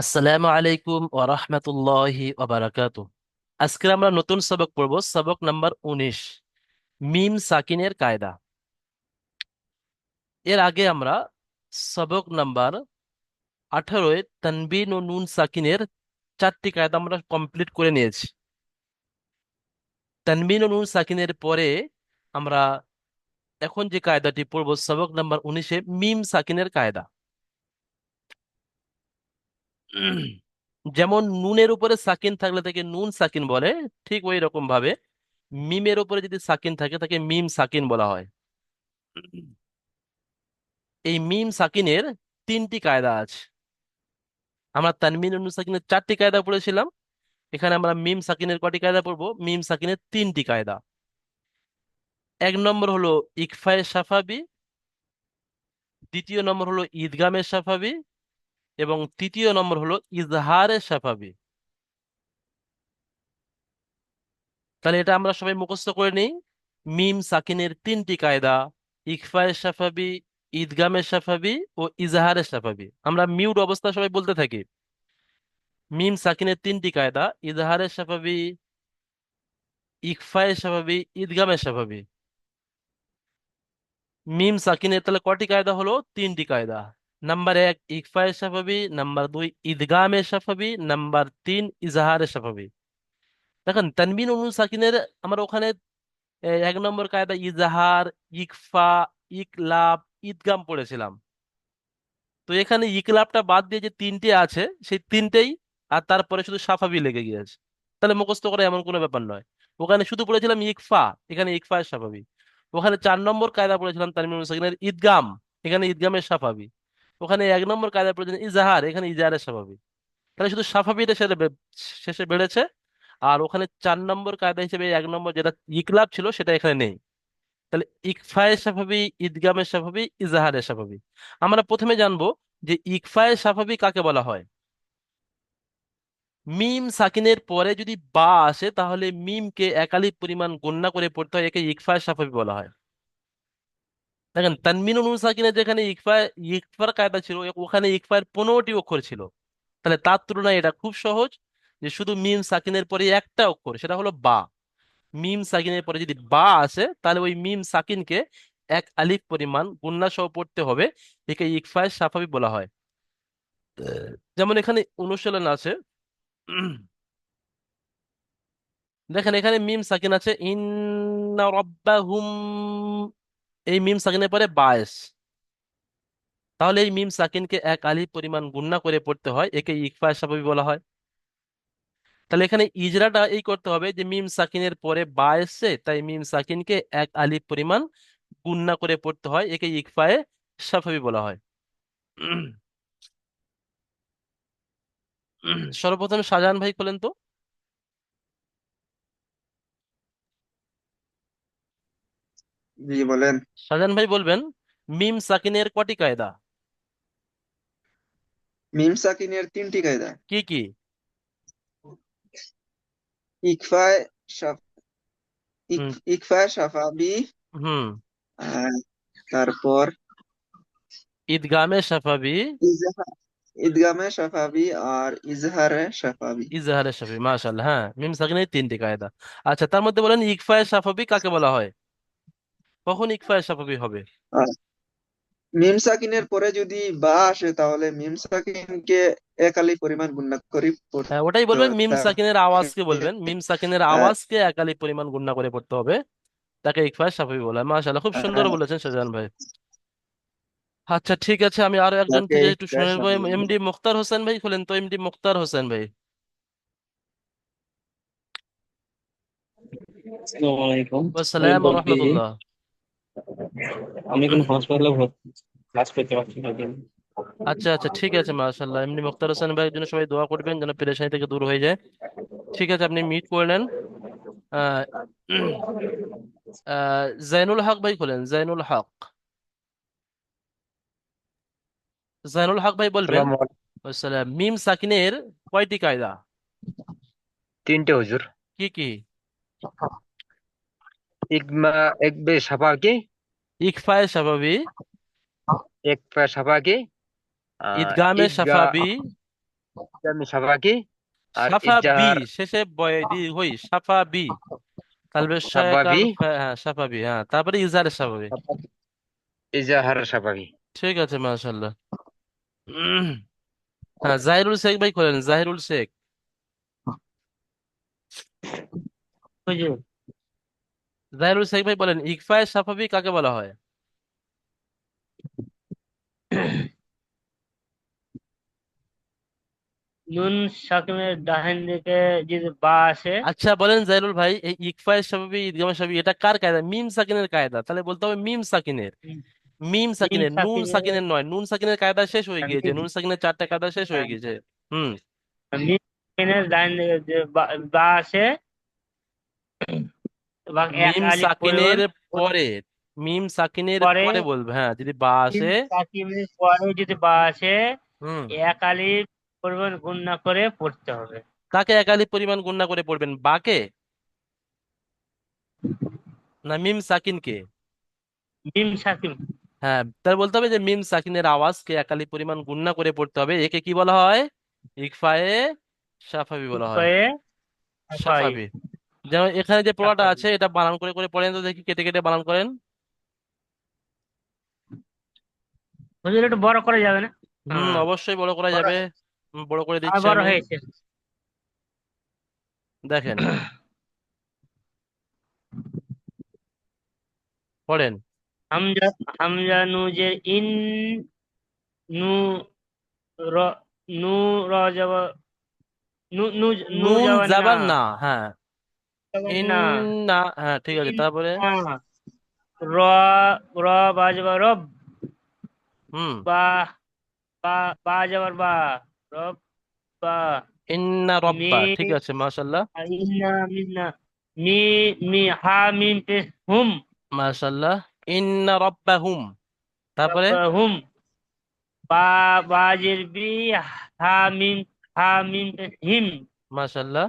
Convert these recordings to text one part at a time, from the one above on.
আসসালামু আলাইকুম ওয়া রাহমাতুল্লাহি ওয়া বারাকাতু আজকে আমরা নতুন সবক পড়ব, সবক নাম্বার উনিশ, মিম সাকিনের কায়দা। এর আগে আমরা সবক নাম্বার আঠারোয় তানবিন ও নুন সাকিনের চারটি কায়দা আমরা কমপ্লিট করে নিয়েছি। তানবিন ও নুন সাকিনের পরে আমরা এখন যে কায়দাটি পড়ব, সবক নাম্বার উনিশে মিম সাকিনের কায়দা। যেমন নুনের উপরে সাকিন থাকলে তাকে নুন সাকিন বলে, ঠিক ওই রকম ভাবে। মিমের উপরে যদি সাকিন থাকে, তাকে মিম সাকিন বলা হয়। এই মিম সাকিনের তিনটি কায়দা আছে। আমরা তানমিন সাকিনের চারটি কায়দা পড়েছিলাম। এখানে আমরা মিম সাকিনের কটি কায়দা পড়ব? মিম সাকিনের তিনটি কায়দা। এক নম্বর হলো ইকফায়ে সাফাবি দ্বিতীয় নম্বর হলো ঈদগামের সাফাবি এবং তৃতীয় নম্বর হলো ইজহারে সাফাবি তাহলে এটা আমরা সবাই মুখস্থ করে নিই। মিম সাকিনের তিনটি কায়দা ইকফায়ে সাফাবি ঈদগামে সাফাবি ও ইজহারে সাফাবি আমরা মিউট অবস্থা সবাই বলতে থাকি। মিম সাকিনের তিনটি কায়দা, ইজহারে সাফাবি ইকফায়ে সাফাবি ঈদগামে সাফাবি মিম সাকিনের তাহলে কটি কায়দা হলো? তিনটি কায়দা। নাম্বার এক ইকফায়ে সাফাবি নাম্বার দুই ঈদগামে সাফাবি নাম্বার তিন ইজহারে সাফাবি দেখেন তানবিন ও নুন সাকিনের আমার ওখানে এক নম্বর কায়দা ইজাহার ইকফা ইকলাব ঈদগাম পড়েছিলাম তো এখানে ইকলাবটা বাদ দিয়ে যে তিনটে আছে সেই তিনটেই, আর তারপরে শুধু সাফাবি লেগে গিয়েছে। তাহলে মুখস্থ করা এমন কোনো ব্যাপার নয়। ওখানে শুধু পড়েছিলাম ইকফা, এখানে ইকফা এর সাফাবি ওখানে চার নম্বর কায়দা পড়েছিলাম তানবিনুল সাকিনের ঈদগাম এখানে ঈদগামের সাফাবি ওখানে এক নম্বর কায়দা প্রয়োজন ইজাহার, এখানে ইজাহারের স্বাভাবিক। তাহলে শুধু সাফাবিটা বে- শেষে বেড়েছে, আর ওখানে চার নম্বর কায়দা হিসেবে এক নম্বর যেটা ইকলাব ছিল সেটা এখানে নেই। তাহলে ইকফায়ে সাফাবি ঈদগামের সাফাবি ইজাহারের সাফাবি আমরা প্রথমে জানব যে ইকফায়ে সাফাবি কাকে বলা হয়? মিম সাকিনের পরে যদি বা আসে, তাহলে মিমকে একালিপ পরিমাণ গণ্য করে পড়তে হয়, একে ইকফায়ে সাফাবি বলা হয়। দেখেন, তানমিন নুন সাকিনের যেখানে ইকফা ইকফার কায়দা ছিল, ওখানে ইকফায়ের পনেরোটি অক্ষর ছিল। তাহলে তার তুলনায় এটা খুব সহজ যে শুধু মিম সাকিনের পরে একটা অক্ষর, সেটা হলো বা। মিম সাকিনের পরে যদি বা আসে, তাহলে ওই মিম সাকিনকে এক আলিফ পরিমাণ গুণনা সহ পড়তে হবে, একে ইকফায়ে সাফাবি বলা হয়। যেমন এখানে অনুশীলন আছে, দেখেন এখানে মিম সাকিন আছে, ইন্না রাব্বাহুম এই মিম সাকিনের পরে বায়েস তাহলে এই মিম সাকিনকে এক আলিফ পরিমাণ গুণনা করে পড়তে হয়, একে ইকফায়ে সাফাবি বলা হয়। তাহলে এখানে ইজরাটা এই করতে হবে যে মিম সাকিনের পরে বা এসছে তাই মিম সাকিনকে এক আলিফ পরিমাণ গুণনা করে পড়তে হয়, একে ইকফায়ে সাফাবি বলা হয়। সর্বপ্রথম শাহজাহান ভাই বলেন তো। জি বলেন। শাহজাহান ভাই বলবেন মিম সাকিনের কটি কায়দা? মিম সাকিনের তিনটি কায়দা। কি কি? ইকফায় ইকফায় সাফাবি হুম। তারপর? ঈদগামে সাফাবি ঈদগামে সাফাবি আর ইজহারে সাফাবি ইজহারে সাফাবি মাশাআল্লাহ হ্যাঁ মিম সাকিনের তিনটি কায়দা। আচ্ছা তার মধ্যে বলেন ইকফায়ে সাফাবি কাকে বলা হয়? কখন ইকফায়ে সাফাবি হবে? মিম সাকিনের পরে যদি বা আসে তাহলে মিম সাকিনকে এক আলিফ পরিমাণ গুণনা করে হ্যাঁ ওটাই বলবেন মিম সাকিনের আওয়াজকে বলবেন। মিম সাকিনের আহ, আওয়াজকে এক আলিফ পরিমাণ গুণনা করে পড়তে হবে। তাকে ইকফায়ে সাফাবি বলা। হয় মাশাআল্লাহ খুব সুন্দর বলেছেন শাহজাহান ভাই। আচ্ছা ঠিক আছে আমি আরও একজন থেকে একটু শুনে নেব বলে। এমডি মুখতার হোসেন ভাই বলেন তো এমডি মুখতার হোসেন ভাই। আসসালামু আলাইকুম। আমি আসসালাম রহমতুল্লাহ। আমি কোন হসপিটালে ক্লাস পেতে পারছি না আচ্ছা আচ্ছা ঠিক আছে মাশাআল্লাহ। এমনি মুখতার হোসেন ভাইয়ের জন্য সবাই দোয়া করবেন যেন পেরেশানি থেকে দূর হয়ে যায়। ঠিক আছে আপনি মিট করে নেন। আহ, আহ, জাইনুল হক ভাই খোলেন জাইনুল হক। জাইনুল হক ভাই বলবেন মিম সাকিনের কয়টি কায়দা? তিনটে হুজুর। কি কি? এক বে সাফাকি ইকফায়ে সাফাবি এক পা সাফাকি আহ, ঈদগামে সাফাবি। ইদগামে সাফাকি আর সাফা বি ইজাহার শেষে বয় শয় কাল সাফাবি। ফে- হ্যাঁ সাফা বি হ্যাঁ তারপরে ইজারে সাফাবি ইজাহার সাফাকি ঠিক আছে মাশাল্লাহ হ্যাঁ জাহিরুল শেখ ভাই করেন জাহিরুল শেখ। হুজুর। জাহিরুল শেখ ভাই বলেন ইকফায়ে সাফাবি কাকে বলা হয়? নুন সাকিমের ডান দিকে যদি বা আসে আচ্ছা বলেন জাহিরুল ভাই এই ইকফায়ে সাফাবি ঈদগামে সাফাবি এটা কার কায়দা? মিম সাকিনের কায়দা। তাহলে বলতে হবে মিম সাকিনের। মিম। সাকিনের নুন সাকিনের। নয় নুন সাকিনের কায়দা শেষ হয়ে গিয়েছে। নুন সাকিনের চারটা কায়দা শেষ হয়ে গিয়েছে। হুম। মিম সাকিনের ডান দিকে যে বা আসে এবং এক মিম আলিফ সাকিনের পরে মিম সাকিনের পরে? পরে বলবে হ্যাঁ যদি বা আসে। সাকিনের পরে যদি বা আসে হুম। এক আলিফ পরিমাণ গুণনা করে পড়তে হবে। কাকে একালি পরিমাণ গুণনা করে পড়বেন বাকে? না মিম সাকিনকে? মিম সাকিম হ্যাঁ তার বলতে হবে যে মিম সাকিনের আওয়াজকে একালি পরিমাণ গুণনা করে পড়তে হবে একে কি বলা হয়? ইকফায়ে সাফাবি বলা হয়। হয়ে সাফাবি যেমন এখানে যে পড়াটা সাফাবি আছে এটা বানান করে করে পড়েন তো দেখি কেটে কেটে বানান করেন। হুজুর একটু বড় করা যাবে না? হুম হ্যাঁ। অবশ্যই বড় করা বড় যাবে। বড় করে আর দিচ্ছি বড় আমি। হয়েছে। দেখেন। পড়েন। হামজা হামজা নুজের ইন নু র নু র যাব নু নু না যাবার না হ্যাঁ। যাবার ইন না। না হ্যাঁ ঠিক আছে তারপরে? র র বাজবা রব। হুম। বা বা বা যাবার বা। রব বা। ইন্না রব্বা ঠিক আছে মাশাল্লাহ আর ইন্না মিন্না। মি মি হা মিম পেশ হুম। মাশাল্লাহ ইন্না রব্বাহুম তারপরে? হুম। বা বাজের বি হা মিম হা মিম হিম। মাশাল্লাহ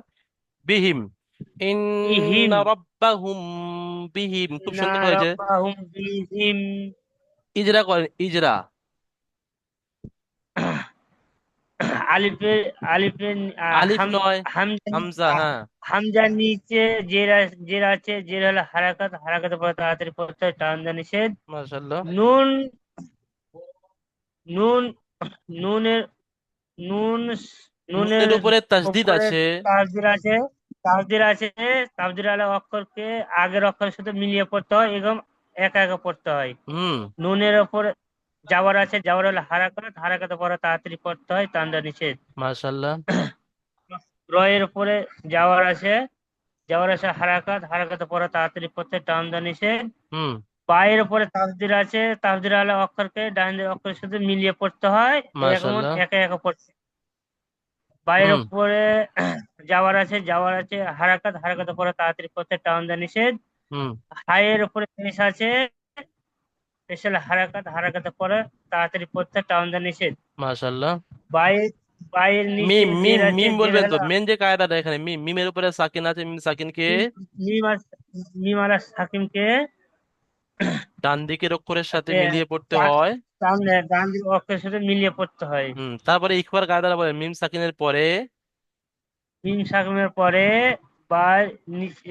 বিহিম। ইন্না রব্বাহুম বিহিম। খুব সুন্দর হয়েছে। ইজরা করেন ইজরা। আলিফের আলিফের আলিফ নয় হামজা হ্যাঁ। হামজার নিচে জের জের আছে জের হলো হারাকাত হারাকাতের পরে তাড়াতাড়ি পড়তে হয় টান নিষেধ। মাশাল্লাহ নুন নুন নুনের নুন নুনের উপরে তাসদিদ আছে। তাসদির আছে। তাসদির আছে তাসদির আলা অক্ষরকে আগের অক্ষরের সাথে মিলিয়ে পড়তে হয় এবং একা একা পড়তে হয়। নুনের ওপরে যাওয়ার আছে যাওয়ার হলো হারাকাত হারাকাতের পরে তাড়াতাড়ি পড়তে হয় দেওয়া নিষেধ। মাশাল্লাহ রয়ের উপরে যাওয়ার আছে যাওয়ার আছে হারাকাত হারাকাতের পরে তাড়াতাড়ি পড়তে টান দেওয়া নিষেধ। হুম। পায়ের উপরে তাসদির আছে তাসদির আলা অক্ষরকে ডান অক্ষরের সাথে মিলিয়ে পড়তে হয় একা একা পড়তে হুম। উপরে যাওয়ার আছে যাওয়ার আছে হারাকাত হারাকাতের পরে তাড়াতাড়ি পড়তে টান দেওয়া নিষেধ। হুম। হায়ের উপরে পেশ আছে পেশাল হারাকাত হারাকাতের পরে তাড়াতাড়ি পড়তে টান দেওয়া নিষেধ। পায়ের পায়ের নিচে মিম মিম মিম বলবেন তো মেন যে কায়দাটা এখানে মিম মিমের উপরে সাকিন আছে মিম সাকিনকে মিম মিম আর- মিম আলা সাকিমকে ডান দিকের অক্ষরের সাথে যে মিলিয়ে পড়তে হয়। সামনে ডান অক্ষরের সাথে মিলিয়ে পড়তে হয়। হুম তারপরে ইকফার কায়দাটা বলে মিম সাকিনের পরে মিম সাকিমের পরে বা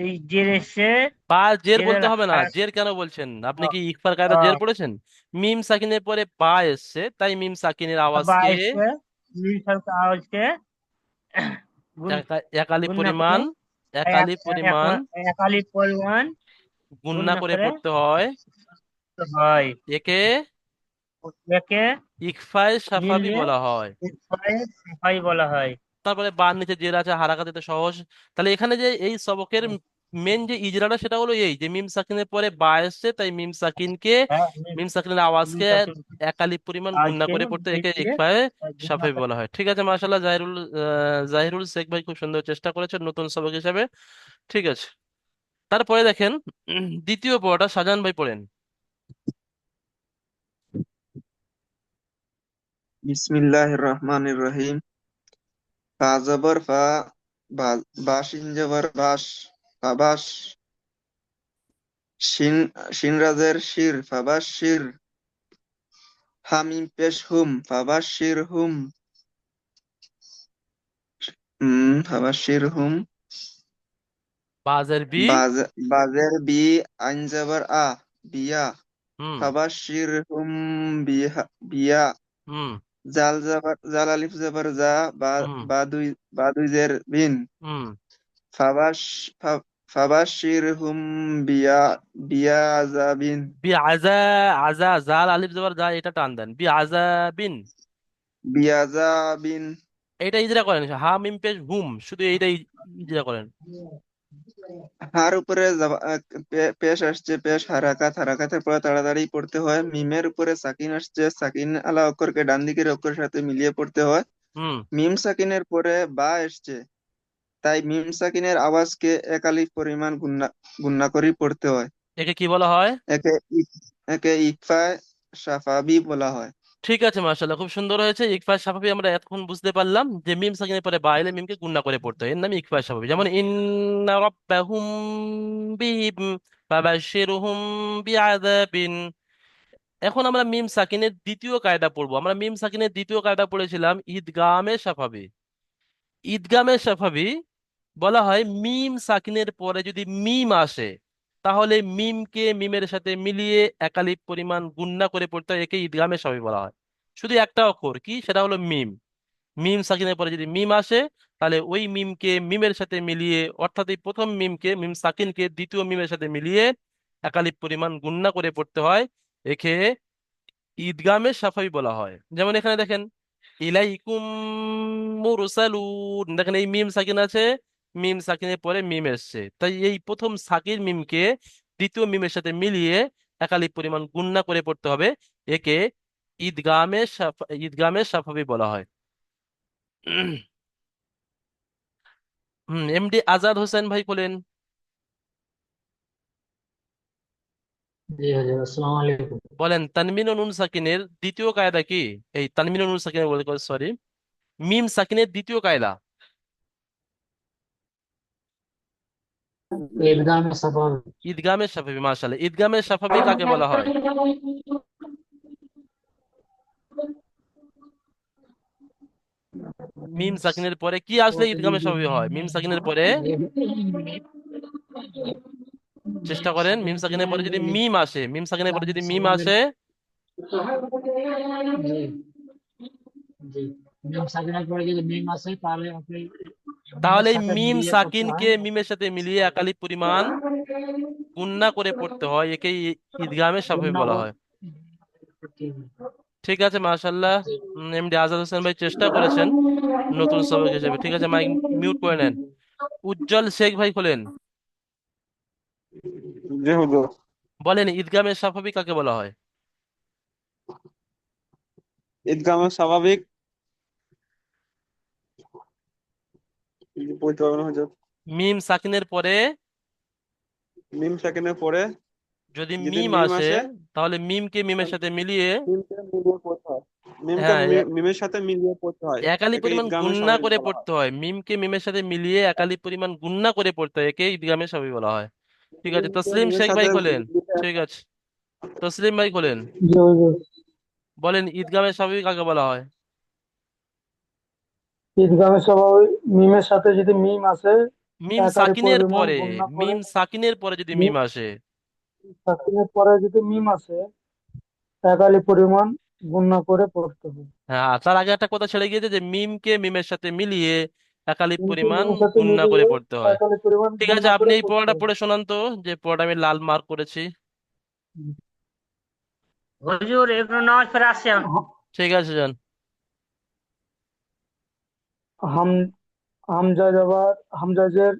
এই জের এসে জের জের বলতে হবে না হারাকাত জের কেন বলছেন? আপনি কি ইকফার কায়দা জের পড়েছেন? মিম সাকিনের পরে বা এসছে তাই মিম সাকিনের বা আওয়াজকে এসে মিম সাকিমের আওয়াজকে গুণ একা- একালি গুণনা পরিমাণ করে একালি পরিমাণ। এক- একালি পরিমাণ গুণনা করে পড়তে হয়। হয়। একে একে ইকফায়ে সাফাবি বলা হয়। হয় বলা হয়। তারপরে বার নিচে জের আছে হারাকাত এতে সহজ। তাহলে এখানে যে এই সবকের মেন যে ইজরাটা সেটা হলো এই যে মিম সাকিনের পরে বা এসছে তাই মিম সাকিনকে হ্যাঁ, মিম- সাকিনের আওয়াজকে একালি পরিমাণ গুণনা করে পড়তে একে ইকফায়ে সাফাবি বলা হয়। ঠিক আছে মাশাআল্লাহ জাহিরুল জাহিরুল শেখ ভাই খুব সুন্দর চেষ্টা করেছেন নতুন সবক হিসাবে। ঠিক আছে। তারপরে দেখেন, দ্বিতীয় পড়াটা শাহজাহান ভাই পড়েন। বিসমিল্লাহির রহমানির রহিম ফা ফা বাস, ফাবাস। শিন শিন রাজের শির, ফাবাস শির। হামিম পেশ হুম, ফাবাস শির হুম। হুম ফাবাশশিরহুম বাজের বি বাজ বাজের বি আইন জাবার আ বিয়া। হুম। হুম। জাল জাবার জাল আলিফ জাবার যা বা হুম। বা দুই জের বিন হুম। ফাবাশশিরহুম বিয়া বিয়া আযাবিন বি আজা আজা জাল আলিফ জবর যা এটা টান দেন। বি আজাবিন বিয়াযাবিন এটা ইজরা করেন হা মিম পেশ হুম শুধু এইটাই ইজরা করেন। হার উপরে পেশ আসছে পেশ হারাকাত হারাকাতের পরে তাড়াতাড়ি পড়তে হয়। মিমের উপরে সাকিন আসছে সাকিন আলা অক্ষরকে ডান দিকের অক্ষরের সাথে মিলিয়ে পড়তে হয়। মিম সাকিনের পরে বা এসছে। তাই মিম সাকিনের আওয়াজকে একালি পরিমাণ গুণা গুণা করেই পড়তে হয়। একে কি বলা হয়? একে একে ইকফা সাফাবি বলা হয়। ঠিক আছে, মাশাআল্লাহ। খুব সুন্দর হয়েছে। ইকফা সাফাবি আমরা এতক্ষণ বুঝতে পারলাম যে মিম সাকিনের পরে বা এলে মিমকে গুণনা করে পড়তে হয়। এর নাম ইকফা সাফাবি যেমন, ইন্না রাব্বাহুম বিহিম ফাবাশশিরহুম বিআযাবিন। এখন আমরা মিম সাকিনের দ্বিতীয় কায়দা পড়ব। আমরা মিম সাকিনের দ্বিতীয় কায়দা পড়েছিলাম ঈদগামে সাফাবি ঈদগামে সাফাবি বলা হয় মিম সাকিনের পরে যদি মিম আসে তাহলে মিমকে মিমের সাথে মিলিয়ে একালিপ পরিমাণ গুণনা করে পড়তে হয়, একে ঈদগামে সাফাবি বলা হয়। শুধু একটা অক্ষর কি? সেটা হলো মিম। মিম সাকিনের পরে যদি মিম আসে, তাহলে ওই মিমকে মিমের সাথে মিলিয়ে, অর্থাৎ এই প্রথম মিমকে, মিম সাকিনকে দ্বিতীয় মিমের সাথে মিলিয়ে একালিপ পরিমাণ গুণনা করে পড়তে হয়, একে ঈদগামে সাফাই বলা হয়। যেমন এখানে দেখেন, ইলাইকুম মুরসালুন। দেখেন এই মিম সাকিন আছে মিম সাকিনের পরে মিম এসছে তাই এই প্রথম সাকিন মিমকে দ্বিতীয় মিমের সাথে মিলিয়ে একালিপ পরিমাণ গুণনা করে পড়তে হবে একে ঈদগামে সাফ- ঈদগামে সাফাবি বলা হয় হুম এমডি আজাদ হোসেন ভাই বলেন জি হাজার আসসালামু আলাইকুম বলেন তানমিন নুন সাকিনের দ্বিতীয় কায়দা কি এই তানমিন নুন সাকিনের সরি মিম সাকিনের দ্বিতীয় কায়দা ঈদগামে সাফাবি ঈদগামের সাফাবি মাশাআল্লাহ। ঈদগামের সাফাবি কাকে বলা হয়? মিম সাকিনের পরে কি আসলে ঈদগামের সাফাবি হয়? মিম সাকিনের পরে? চেষ্টা করেন মিম সাকিনের পরে যদি মিম আসে মিম সাকিনের পরে যদি মিম আসে? জি জি। মিম সাকিনের পরে যদি মিম আসে তাহলে আপনি তাহলে মিম সাকিনকে মিমের সাথে মিলিয়ে একালিপ পরিমাণ গুণনা করে পড়তে হয় একে ঈদগামের গুণনা বলা হয়। ঠিক আছে মাশাআল্লাহ। জি এমডি আজাদ হোসেন ভাই চেষ্টা করেছেন নতুন সবক হিসেবে। ঠিক আছে মাইক মিউট করে নেন। উজ্জ্বল শেখ ভাই খোলেন। জি হুজুর। বলেন ঈদগামের স্বাভাবিক কাকে বলা হয়? ঈদগামের স্বাভাবিক হুজুর মিম সাকিনের পরে মিম সেকেন্ডের পরে যদি যদি মিম মিম আসে আসে তাহলে মিমকে মিমের সাথে মিলিয়ে মিমকে মিলিয়ে পড়তে হয়। মিমকে হ্যাঁ মি- মিমের সাথে মিলিয়ে পড়তে হয়। একালি একে পরিমাণ ঈদগামের গুণনা স্বাভাবিক করে বলা হয়। পড়তে হয়। মিমকে মিমের সাথে মিলিয়ে একালি পরিমাণ গুণনা করে পড়তে হয় একে ঈদগামের সাফাবি বলা হয়। ঠিক আছে মিমকে তসলিম মিমের শেখ সাথে ভাই খোলেন। মিলিয়ে ঠিক আছে। তসলিম ভাই খোলেন। বলেন ঈদগামের সাফাবি কাকে বলা হয়? ঈদগামে স্বাভাবিক মিমের সাথে যদি মিম আসে মিম একালি সাকিনের পরিমাণ পরে গুণনা করে। মিম সাকিনের পরে যদি মিম মিম আসে। সাকিনের পরে যদি মিম আসে একালি পরিমাণ গুণনা করে পড়তে হবে। হ্যাঁ তার আগে একটা কথা ছেড়ে গিয়েছে যে মিমকে মিমের সাথে মিলিয়ে একালি মিমকে পরিমাণ মিমের সাথে গুণনা করে মিলিয়ে পড়তে হয়। একালি পরিমাণ ঠিক আছে গুণনা আপনি করে এই পড়তে পড়াটা হবে। পড়ে শোনান তো যে পড়াটা আমি লাল মার্ক করেছি। হুজুর একটু নামাজ পড়ে আসছি আমি। ঠিক আছে যান হাম হামজা জাবার হামজাজের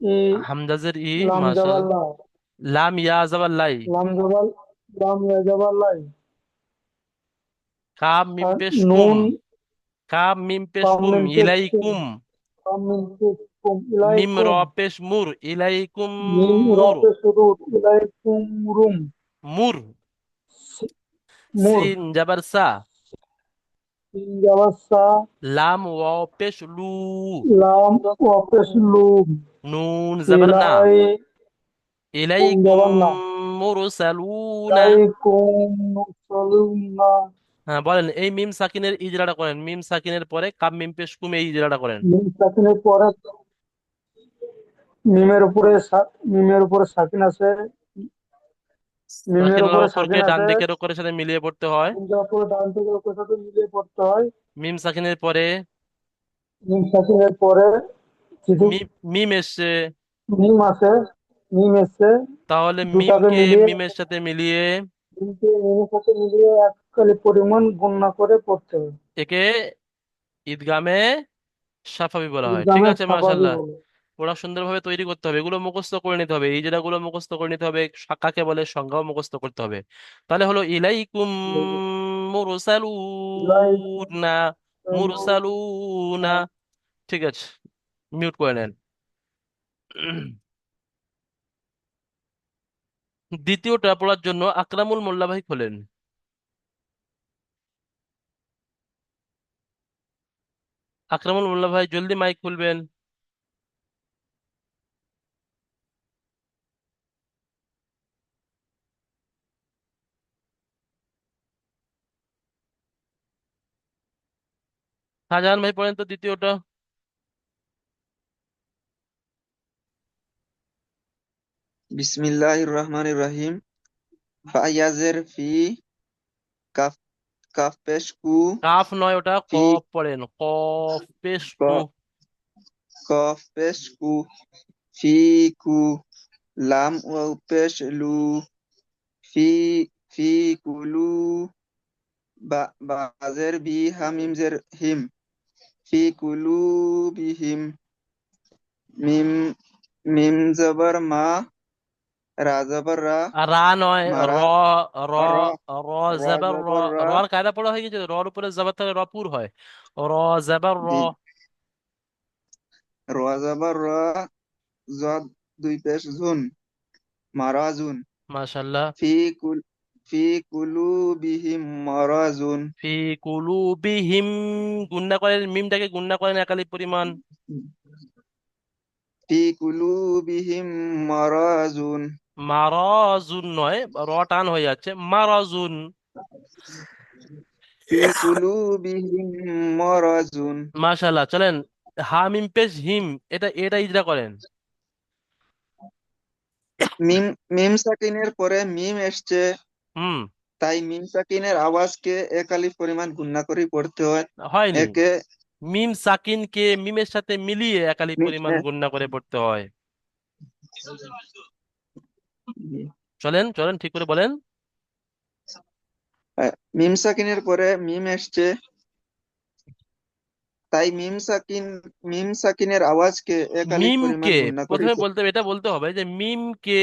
ই হামজাজের ই লাম জাবার মাশাআল্লাহ লা লাম। ইয়া জাবার লাই লাম জাবার লাম ইয়া জাবার লাই কাব মিম আর পেশ কুম। নুন। কাব মিম পেশ কাম কুম মিম পেশ ইলাইকুম। কাম। মিম পেশ কুম মিম র ইলাইকুম পেশ মুর ইলাইকুম মিম র মুর। পেশ রুদ ইলাইকুম রুম। মুর। মুর। জাবার সিন জাবার সা। লাম পেশ লু লাম ওয়া পেশ লুম নুন জাবার না ইলাইকুম মুরসালুনা ইলাইকুম মুরসালুনা হ্যাঁ বলেন এই মিম সাকিনের ইজরাটা করেন। মিম সাকিনের পরে কাপ মিম পেশ কুমে এই ইজরাটা করেন। মিম সাকিনের পরে মিমের উপরে মিমের উপরে সাকিন আছে। মিমের সাকিন উপরে সাকিন ডান আছে দিকের অক্ষরের সাথে মিলিয়ে পড়তে হয়। উপরে ডান থেকে সাথে মিলিয়ে পড়তে হয়। মিম সাকিনের পরে মিম সাকিনের পরে মিম মিম এসছে। মিম আছে মিম এসছে। তাহলে দুটাকে মিমকে মিলিয়ে মিমের সাথে মিলিয়ে মিমকে মিমের সাথে মিলিয়ে এককালি পরিমাণ গণনা করে পড়তে হবে একে ঈদগামে সাফাবি বলা হয়। ঠিক আছে সাফাবি মাশাল্লাহ বলে ওরা সুন্দরভাবে তৈরি করতে হবে, এগুলো মুখস্থ করে নিতে হবে, এই যেটাগুলো মুখস্থ করে নিতে হবে কাকে বলে, সংজ্ঞাও মুখস্থ করতে হবে। তাহলে হলো, ইলাইকুম মুরসালুনা মুরসালুনা। ঠিক আছে, মিউট করে নেন। দ্বিতীয়টা পড়ার জন্য আকরামুল মোল্লা ভাই খোলেন। আকরামুল মোল্লা ভাই, জলদি মাইক খুলবেন। শাহজাহান ভাই পড়েন তো দ্বিতীয়টা। বিসমিল্লাহির রহমানির রহিম। ফায়াজের ফি কাফ কাফ কাফ নয় ওটা ফি কফ পড়েন কফ কফ পেশ কু ফি কু লাম লু। ফি ফি কুলু বা বাজের বি হামিম জের হিম। ফি কুলু বিহিম মিম মিম জবর মা রা জবর রা রা নয় র মারা র র জবর র রর কায়দা পড়া হয়ে গেছে রর উপরে জবর থাকলে র পুর হয় র জবর র জি র জবর র জদ দুই পেশ জুন মারাজুন মাশাল্লাহ ফি কুল ফি কুলুবিহিম মারাজুন। ফি কুলুবিহিম গুণনা করেন মিমটাকে গুণনা করেন একালি পরিমাণ। ফি কুলুবিহিম মারাজুন। মারাজুন নয় র টান হয়ে যাচ্ছে মারাজুন। ফি কুলুবিহিম মারাজুন। মাশাল্লাহ চলেন হা মিম পেশ হিম এটা এটা ইজরা করেন। মিম মিম সাকিনের পরে মিম এসছে। হুম। তাই মিম সাকিনের আওয়াজকে এক আলিফ পরিমাণ গুণনা করে পড়তে হয়। হয়নি। একে মিম সাকিনকে মিমের সাথে মিলিয়ে একালি পরিমাণ গুণনা করে পড়তে হয়। চলেন চলেন ঠিক করে বলেন। মিম সাকিনের পরে মিম এসছে। তাই মিম সাকিন মিম সাকিনের আওয়াজকে এক আলিফ পরিমাণ মিমকে গুণনা করে প্রথমে বলতে হবে এটা বলতে হবে যে মিমকে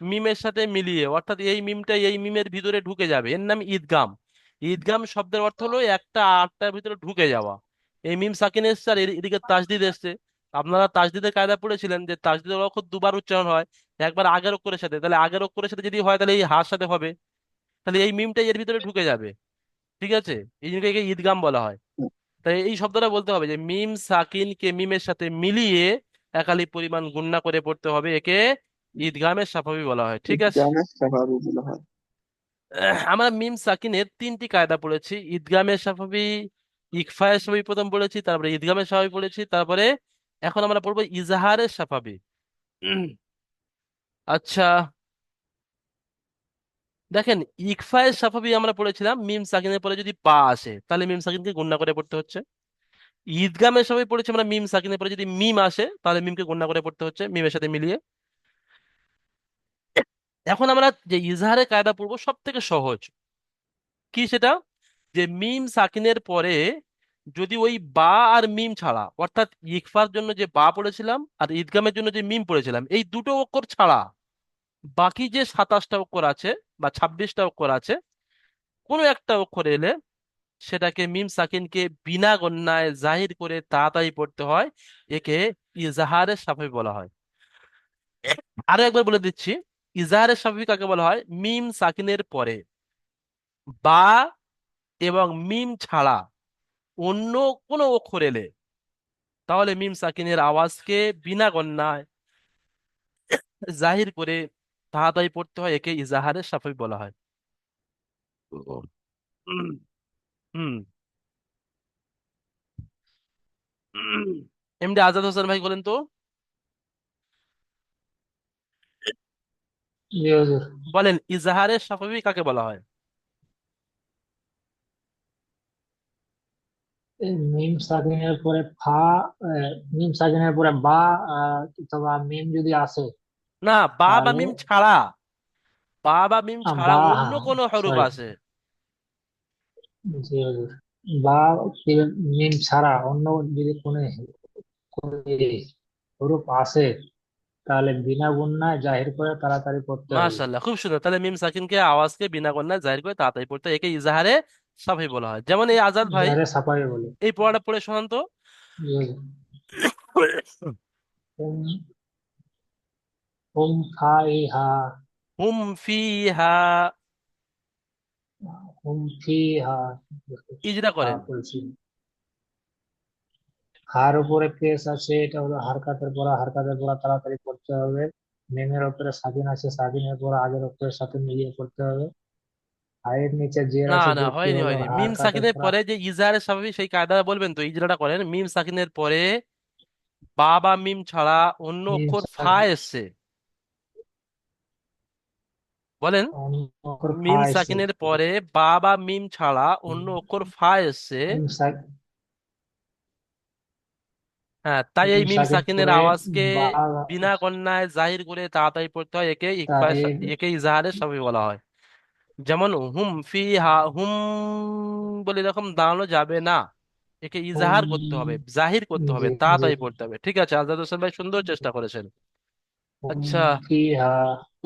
মিমের সাথে মিলিয়ে, অর্থাৎ এই মিমটা এই মিমের ভিতরে ঢুকে যাবে। এর নাম ঈদগাম। ঈদগাম শব্দের অর্থ হলো একটা আটটার ভিতরে ঢুকে যাওয়া। এই মিম সাকিন এসছে আর এদিকে তাজদিদ এসছে। আপনারা তাজদিদের কায়দা পড়েছিলেন যে তাসদিদের অক্ষর দুবার উচ্চারণ হয়, একবার আগের অক্ষরের সাথে। তাহলে আগের অক্ষরের সাথে যদি হয় তাহলে এই হার সাথে হবে। তাহলে এই মিমটা এর ভিতরে ঢুকে যাবে। ঠিক আছে? এই জন্য একে ঈদগাম বলা হয়। তাই এই শব্দটা বলতে হবে যে মিম সাকিনকে মিমের সাথে মিলিয়ে একালি পরিমাণ গুণনা করে পড়তে হবে। একে ঈদগামের সাফাবি বলা হয় ঠিক আছে? ঈদগামের স্বাভাবিক বলা হয়। আমরা মিম সাকিনের তিনটি কায়দা পড়েছি। ঈদগামের সাফাবি ইকফায়ের সাফাবি প্রথম পড়েছি তারপরে ঈদগামের সাফাবি পড়েছি তারপরে এখন আমরা পড়ব ইজাহারের সাফাবি। আচ্ছা। দেখেন ইকফায়ের সাফাবি আমরা পড়েছিলাম মিম সাকিনের পরে যদি পা আসে তাহলে মিম সাকিনকে গুণনা করে পড়তে হচ্ছে। ঈদগামের সাফাবি পড়েছি আমরা মিম সাকিনের পরে যদি মিম আসে তাহলে মিমকে গুণনা করে পড়তে হচ্ছে মিমের সাথে মিলিয়ে। এখন আমরা যে ইজহারের কায়দা পড়ব সব থেকে সহজ। কি সেটা? যে মিম সাকিনের পরে যদি ওই বা আর মিম ছাড়া, অর্থাৎ ইকফার জন্য যে বা পড়েছিলাম আর ঈদগামের জন্য যে মিম পড়েছিলাম, এই দুটো অক্ষর ছাড়া বাকি যে সাতাশটা অক্ষর আছে বা ছাব্বিশটা অক্ষর আছে, কোনো একটা অক্ষর এলে সেটাকে মিম সাকিনকে বিনা গণ্যায় জাহির করে তাড়াতাড়ি পড়তে হয়, একে ইজাহারের সাফাবি বলা হয়। আরও একবার বলে দিচ্ছি ইজাহারের সাফাবি কাকে বলা হয়? মিম সাকিনের পরে। বা এবং মিম ছাড়া অন্য কোনো অক্ষর এলে। তাহলে মিম সাকিনের আওয়াজকে বিনা গণ্যায় জাহির করে তাড়াতাড়ি পড়তে হয়, একে ইজাহারের সাফাবি বলা হয়। হুম। এমডি আজাদ হোসেন ভাই বলেন তো। জি হুজুর বলেন ইজাহারে সাফাবি কাকে বলা হয়? এই মিম সাকিনের পরে ফা আহ, মিম সাকিনের পরে বা আহ, অথবা মিম যদি আসে না বা বা তাহলে মিম ছাড়া। বা বা মিম আহ, ছাড়া বা অন্য কোনো হরফ সরি আছে। জি হুজুর বা কি মিম ছাড়া অন্য যদি কোনো কোনো হরফ আসে তাহলে বিনা গুণনায় জাহির করে তাড়াতাড়ি পড়তে হবে। মাশাআল্লাহ খুব সুন্দর। তাহলে মিম সাকিনকে আওয়াজকে বিনা গণ্যায় জাহির করে তাড়াতাড়ি পড়তে একে ইজাহারে সাফাবি বলা হয়। যেমন এই আজাদ ভাই যারে সাফাই বলে। এই পড়াটা পড়ে শোনান তো। হুম ফাইহা। হুম ফিহা। হুম ফিহা। ইজরা করেন। বলছি হার উপরে পেশ আছে এটা হলো হারকাতের পড়া হারকাতের পড়া তাড়াতাড়ি পড়তে হবে। মিমের উপরে স্বাধীন আছে সাকিনের পড়া আগের অক্ষরের সাথে মিলিয়ে পড়তে হবে। হায়ের নিচে জের না আছে না হয়নি হয়নি। মিম সাকিনের পরে যে ইজাহারে স্বাভাবিক সেই কায়দা বলবেন তো ইজরাটা করেন? মিম সাকিনের পরে বা বা মিম ছাড়া অন্য অক্ষর ফা এসছে। বলেন? মিম সাকিনের পরে বা বা মিম ছাড়া অন্য অক্ষর ফা এসছে। হ্যাঁ তাই এই মিম সাকিনের পরে আওয়াজকে বিনা কন্যায় জাহির করে তাড়াতাড়ি পড়তে হয় একে ইকফা একে ইজাহারে সাফাবি বলা হয়। যেমন হুম ফি হা হুম বলে এরকম দাঁড়ানো যাবে না। একে ইজাহার করতে হবে জাহির করতে হবে জি জি। তাড়াতাড়ি পড়তে হবে। ঠিক আছে আজাদ হোসেন ভাই সুন্দর চেষ্টা করেছেন। হুম আচ্ছা ফিহা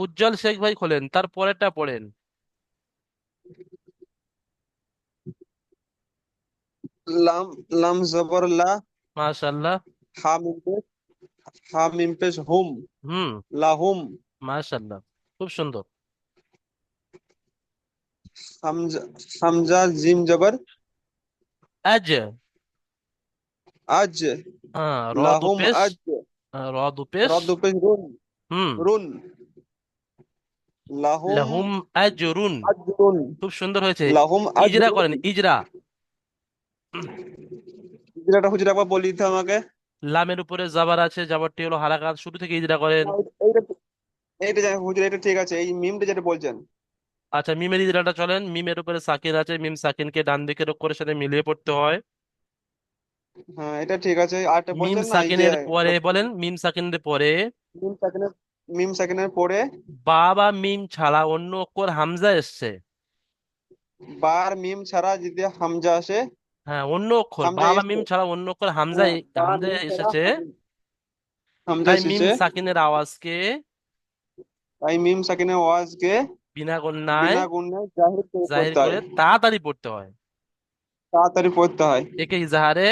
উজ্জ্বল শেখ ভাই খোলেন তার পরেরটা পড়েন। লাম লাম জবর লা মাশাআল্লাহ। হা মিম পেশ হা মিম পেশ হুম হুম। লাহুম। মাশাআল্লাহ খুব সুন্দর। হামজা হামজা জিম জবর। আজ? আজ। হ্যাঁ র লাহুম পেশ? আজ। র দু পেশ? রদ পেশ রুন। হুম। রুন। লাহুম লাহুম আজরুন আজরুন খুব সুন্দর হয়েছে। লাহুম ইজরা করেন ইজরা। যেটা হুজুর একবার বলে দিতে আমাকে? লামের উপরে জাবার আছে জাবারটি হলো হারাকাত শুরু থেকে ইজরা করেন। এইটা এইটা জানি হুজুর এটা ঠিক আছে। এই মিমটা যেটা বলছেন। আচ্ছা মিমের ইজরাটা চলেন। মিমের উপরে সাকিন আছে। মিম সাকিনকে ডান দিকের অক্ষরের সাথে মিলিয়ে পড়তে হয়। হ্যাঁ এটা ঠিক আছে। আরেকটা মিম বলছেন না এই যে সাকিনের পরে বলেন মিম সাকিনের পরে মিম সাকিনের মিম সাকিনের পরে বা বা মিম ছাড়া অন্য অক্ষর হামজা এসছে। বার মিম ছাড়া যদি হামজা আসে হ্যাঁ অন্য অক্ষর হামজা বা মিম ছাড়া অন্য অক্ষর হামজা হ্যাঁ, হামজা মিম ছাড়া এসেছে। হামজা তাই মিম এসেছে সাকিনের আওয়াজকে তাই মিম সাকিনের ওয়াজকে বিনা গণ্যায় বিনা গুণে জাহির করে জাহির পড়তে করে হয়। তাড়াতাড়ি পড়তে হয়। তাড়াতাড়ি পড়তে হয়। একে ইজাহারে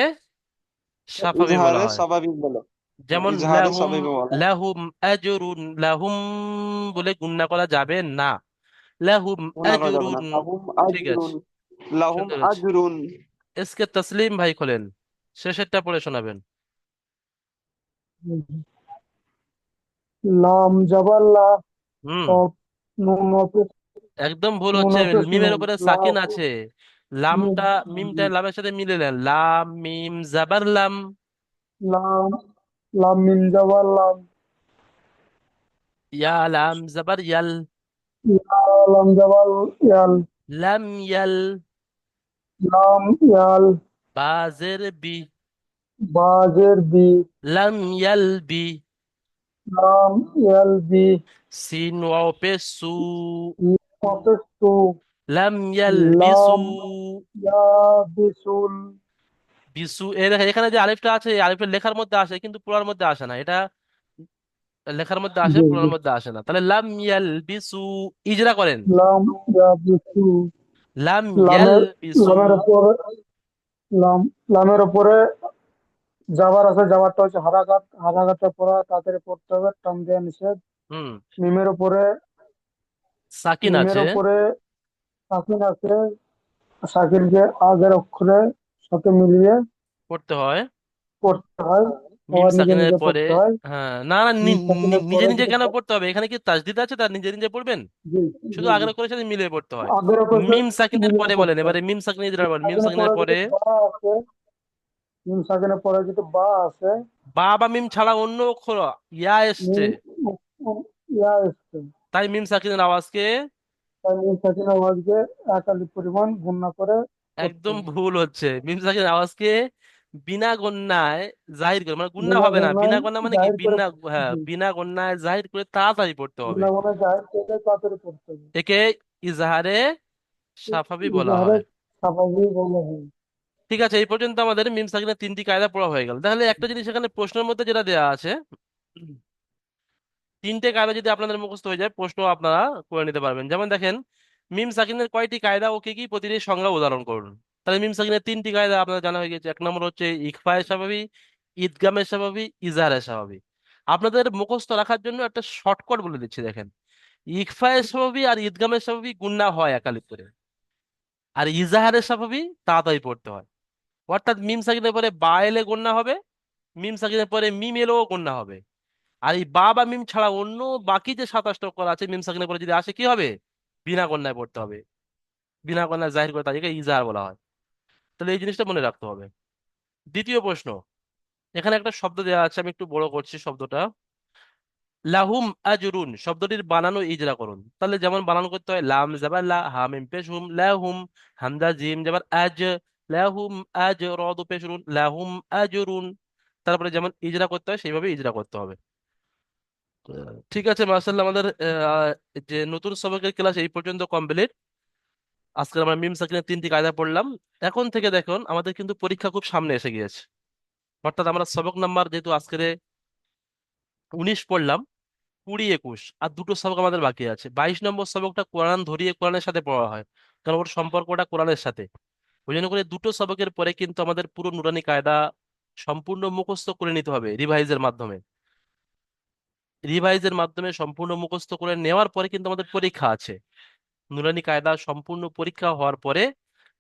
সাফাবি বলা ইজহারে হয়। স্বাভাবিক বলো। যেমন ইজহারে লাহুম স্বাভাবিক বলা। হয়। লাহুম আজরুন লাহুম বলে গুণনা করা যাবে না। লাহুম গুণা করা যাবে না। আজরুন লাহুম ঠিক আছে। আজরুন লাহুম সুন্দর হয়েছে আজরুন। এসকে তসলিম ভাই খোলেন। শেষেরটা পড়ে শোনাবেন। লাম জবর হুম। নুন একদম ভুল হচ্ছে। মিমের উপরে সাকিন আছে। লামটা মিমটা লামের সাথে মিলে নেন। লাম মিম জাবার লাম লাম লাম মিম জবর লাম ইয়া লাম জাবার ইয়াল। ইয়া লাম জবর ইয়াল। লাম ইয়াল। লাম ইয়াল। বাজের বি। বাজের বি। লাম ইয়াল বি। লাম ইয়াল বি। সিন ওয়াও পে সু। ইয়া অপেশ তু লাম ইয়াল বিসু এর এখানে যে আলিফটা আছে এই আলিফের লেখার মধ্যে আসে কিন্তু পড়ার মধ্যে আসে না। এটা লেখার মধ্যে আসে পড়ার মধ্যে আসে না। তাহলে লাম ইয়াল বিসু ইজরা করেন। লাম ইয়া বিসু লাম লামের উপরে লাম লামের উপরে জাবার আছে জাবারটা হচ্ছে হারাকাত হারাকাতের পড়া তাড়াতাড়ি পড়তে হবে টান দেওয়া নিষেধ। হুম। মিমের উপরে সাকিন মিমের আছে। উপরে সাকিন আছে সাকিনকে আগের অক্ষরে সাথে মিলিয়ে পড়তে হয়। পড়তে হয়। মিম নিজে সাকিনের নিজে পরে পড়তে হয়। হ্যাঁ না না মিম সাকিনের নি- নিজে পরে নিজে কেন পড়তে হবে। এখানে কি তাসদিদ আছে? তার নিজে নিজে পড়বেন? জি শুধু জি। জি আগ্রহ করেছেন মিলিয়ে পড়তে হয়। মিম সাকিনের মিলিয়ে পরে বলেন পড়তে হয়। এবারে মিম সাকিনের যেটা বলেন। মিম সাকিনের সাকিনের পরে পরে যদি বা আছে মিম সাকিনের পরে যদি বা আছে। বা বা মিম ছাড়া অন্য অক্ষর ইয়া এসছে। মিম ইয়া এসছে। তাই মিম সাকিনের আওয়াজকে তাই মিম সাকিনের আওয়াজকে এক আলিফ পরিমাণ গুণনা করে পড়তে একদম হবে ভুল হচ্ছে। মিম সাকিনের আওয়াজকে বিনা গণ্যায় জাহির করে মানে গুণনা বিনা হবে না। বিনা গণ্যা মানে কি? বিনা হ্যাঁ বিনা গণ্যায় জাহির করে তাড়াতাড়ি পড়তে হবে। একে ইজাহারে সাফাবি বলা হয়। বলা হয়। ঠিক আছে এই পর্যন্ত আমাদের মিম সাকিনের তিনটি কায়দা পড়া হয়ে গেল। তাহলে একটা জিনিস এখানে প্রশ্নের মধ্যে যেটা দেওয়া আছে তিনটে কায়দা যদি আপনাদের মুখস্থ হয়ে যায় প্রশ্ন আপনারা করে নিতে পারবেন। যেমন দেখেন মিম সাকিনের কয়টি কায়দা ও কি কি প্রতিটি সংজ্ঞা উদাহরণ করুন। তাহলে মিম সাকিনের তিনটি কায়দা আপনার জানা হয়ে গেছে, এক নম্বর হচ্ছে ইকফায়ে স্বাভাবিক, ঈদগামে স্বাভাবিক ইজহারে স্বাভাবিক। আপনাদের মুখস্থ রাখার জন্য একটা শর্টকাট বলে দিচ্ছি, দেখেন। ইকফায়ে স্বাভাবিক আর ঈদগামে স্বাভাবিক গুণনা হয় একালিপ করে। আর ইজাহারে স্বাভাবিক তাড়াতাড়ি পড়তে হয়। অর্থাৎ মিম সাকিনের পরে বা এলে গণ্যা হবে, মিম সাকিনের পরে মিম এলেও গণ্যা হবে। আর এই বা বা মিম ছাড়া অন্য বাকি যে সাতাশটা অক্ষর আছে, মিম সাকিনের পরে যদি আসে, কি হবে? বিনা গণ্যায় পড়তে হবে। বিনা গণ্যায় জাহির করে তাদেরকে ইজাহার বলা হয়। তাহলে এই জিনিসটা মনে রাখতে হবে। দ্বিতীয় প্রশ্ন, এখানে একটা শব্দ দেওয়া আছে, আমি একটু বড় করছি শব্দটা। লাহুম আজরুন, শব্দটির বানানো ইজরা করুন। তাহলে যেমন বানানো করতে হয়, লাম জাবার লা, হাম মিম পেশ হুম, লাহুম হামদা জিম জাবার আজ, লাহুম আজ রদ পেশ রুন, লাহুম আজরুন। তারপরে যেমন ইজরা করতে হয়, সেইভাবে ইজরা করতে হবে। ঠিক আছে মার্শাল্লাহ আমাদের যে নতুন সবকের ক্লাস এই পর্যন্ত কমপ্লিট আজকে আমরা মিম সাকিনের তিনটি কায়দা পড়লাম। এখন থেকে দেখুন, আমাদের কিন্তু পরীক্ষা খুব সামনে এসে গিয়েছে। অর্থাৎ আমরা সবক নাম্বার যেহেতু আজকের উনিশ পড়লাম, কুড়ি একুশ, আর দুটো সবক আমাদের বাকি আছে। বাইশ নম্বর সবকটা কোরআন ধরিয়ে কোরআনের সাথে পড়া হয়, কারণ ওর সম্পর্কটা কোরআনের সাথে। ওই জন্য করে দুটো সবকের পরে কিন্তু আমাদের পুরো নুরানি কায়দা সম্পূর্ণ মুখস্থ করে নিতে হবে রিভাইজের মাধ্যমে। রিভাইজের মাধ্যমে সম্পূর্ণ মুখস্থ করে নেওয়ার পরে কিন্তু আমাদের পরীক্ষা আছে। নুরানি কায়দা সম্পূর্ণ পরীক্ষা হওয়ার পরে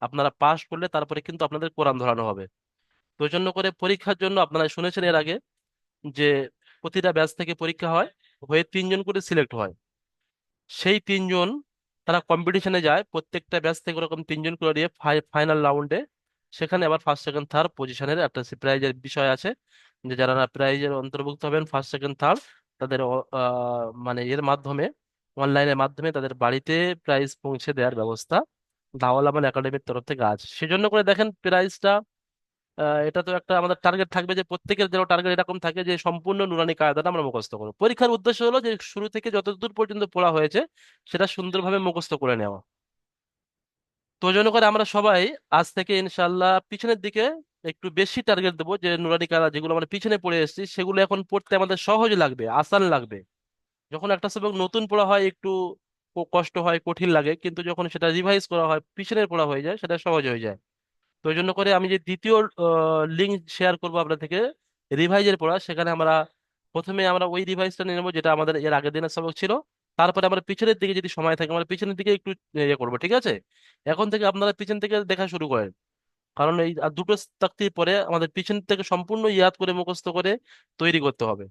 আপনারা পাশ করলে তারপরে কিন্তু আপনাদের কোরআন ধরানো হবে। তো জন্য করে পরীক্ষার জন্য আপনারা শুনেছেন এর আগে যে প্রতিটা ব্যাচ থেকে পরীক্ষা হয়, হয়ে তিনজন করে সিলেক্ট হয়। সেই তিনজন তারা কম্পিটিশনে যায়, প্রত্যেকটা ব্যাচ থেকে ওরকম তিনজন করে দিয়ে ফাইনাল রাউন্ডে সেখানে আবার ফার্স্ট সেকেন্ড থার্ড পজিশনের একটা প্রাইজের বিষয় আছে যে যারা প্রাইজের অন্তর্ভুক্ত হবেন ফার্স্ট সেকেন্ড থার্ড তাদের মানে এর মাধ্যমে অনলাইনের মাধ্যমে তাদের বাড়িতে প্রাইজ পৌঁছে দেওয়ার ব্যবস্থা দাওয়াল আমাল একাডেমির তরফ থেকে আছে। সেজন্য করে দেখেন প্রাইজটা এটা তো একটা আমাদের টার্গেট থাকবে যে প্রত্যেকের যেন টার্গেট এরকম থাকে যে সম্পূর্ণ নুরানি কায়দাটা আমরা মুখস্থ করব। পরীক্ষার উদ্দেশ্য হলো যে শুরু থেকে যতদূর পর্যন্ত পড়া হয়েছে সেটা সুন্দরভাবে মুখস্থ করে নেওয়া। তো জন্য করে আমরা সবাই আজ থেকে ইনশাল্লাহ পিছনের দিকে একটু বেশি টার্গেট দেবো যে নুরানি কায়দা যেগুলো আমরা পিছনে পড়ে এসেছি সেগুলো এখন পড়তে আমাদের সহজ লাগবে, আসান লাগবে। যখন একটা সবক নতুন পড়া হয়, একটু কষ্ট হয়, কঠিন লাগে, কিন্তু যখন সেটা রিভাইজ করা হয়, পিছনের পড়া হয়ে যায়, সেটা সহজ হয়ে যায়। তো ওই জন্য করে আমি যে দ্বিতীয় লিঙ্ক শেয়ার করব আপনার থেকে রিভাইজের পড়া, সেখানে আমরা প্রথমে আমরা ওই রিভাইজটা নিয়ে নেব, যেটা আমাদের এর আগের দিনের সবক ছিল। তারপরে আমরা পিছনের দিকে যদি সময় থাকে, আমরা পিছনের দিকে একটু ইয়ে করব, ঠিক আছে? এখন থেকে আপনারা পিছন থেকে দেখা শুরু করেন। কারণ এই দুটো তাকতির পরে আমাদের পিছন থেকে সম্পূর্ণ ইয়াদ করে, মুখস্থ করে তৈরি করতে হবে।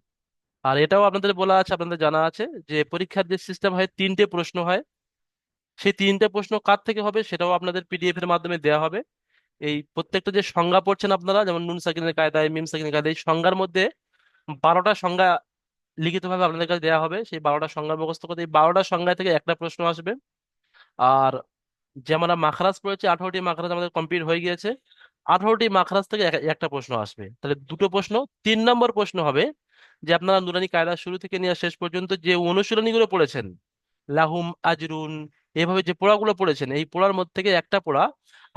আর এটাও আপনাদের বলা আছে, আপনাদের জানা আছে যে পরীক্ষার যে সিস্টেম হয়, তিনটে প্রশ্ন হয়। সেই তিনটে প্রশ্ন কার থেকে হবে সেটাও আপনাদের পিডিএফ এর মাধ্যমে দেওয়া হবে। এই প্রত্যেকটা যে সংজ্ঞা পড়ছেন আপনারা, যেমন নুন সাকিনের কায়দায়, মিম সাকিনের কায়দায়, এই সংজ্ঞার মধ্যে বারোটা সংজ্ঞা লিখিতভাবে আপনাদের কাছে দেওয়া হবে। সেই বারোটা সংজ্ঞা মুখস্থ করতে এই বারোটা সংজ্ঞা থেকে একটা প্রশ্ন আসবে। আর যে আমরা মাখরাজ পড়েছি, আঠারোটি মাখরাজ আমাদের কমপ্লিট হয়ে গিয়েছে। আঠারোটি মাখরাজ থেকে একটা প্রশ্ন আসবে। তাহলে দুটো প্রশ্ন, তিন নম্বর প্রশ্ন হবে যে আপনারা নুরানি কায়দা শুরু থেকে নিয়ে শেষ পর্যন্ত যে অনুশীলনীগুলো পড়েছেন, লাহুম আজরুন, এভাবে যে পড়াগুলো পড়েছেন, এই পড়ার মধ্যে থেকে একটা পোড়া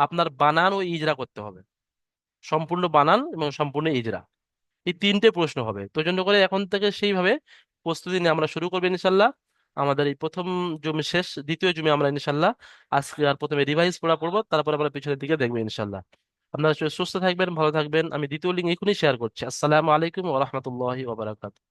আপনার বানান ও ইজরা করতে হবে। সম্পূর্ণ বানান এবং সম্পূর্ণ ইজরা। এই তিনটে প্রশ্ন হবে। তো জন্য করে এখন থেকে সেইভাবে প্রস্তুতি নিয়ে আমরা শুরু করব ইনশাল্লাহ। আমাদের এই প্রথম জমি শেষ, দ্বিতীয় জমি আমরা ইনশাল্লাহ আজকে আর প্রথমে রিভাইজ পড়া পড়ব, তারপরে আমরা পিছনের দিকে দেখব ইনশাল্লাহ। আপনারা সুস্থ থাকবেন, ভালো থাকবেন। আমি দ্বিতীয় লিঙ্ক এখনই শেয়ার করছি। আসসালামু আলাইকুম ওয়া রাহমাতুল্লাহি ওয়া বারাকাতুহু।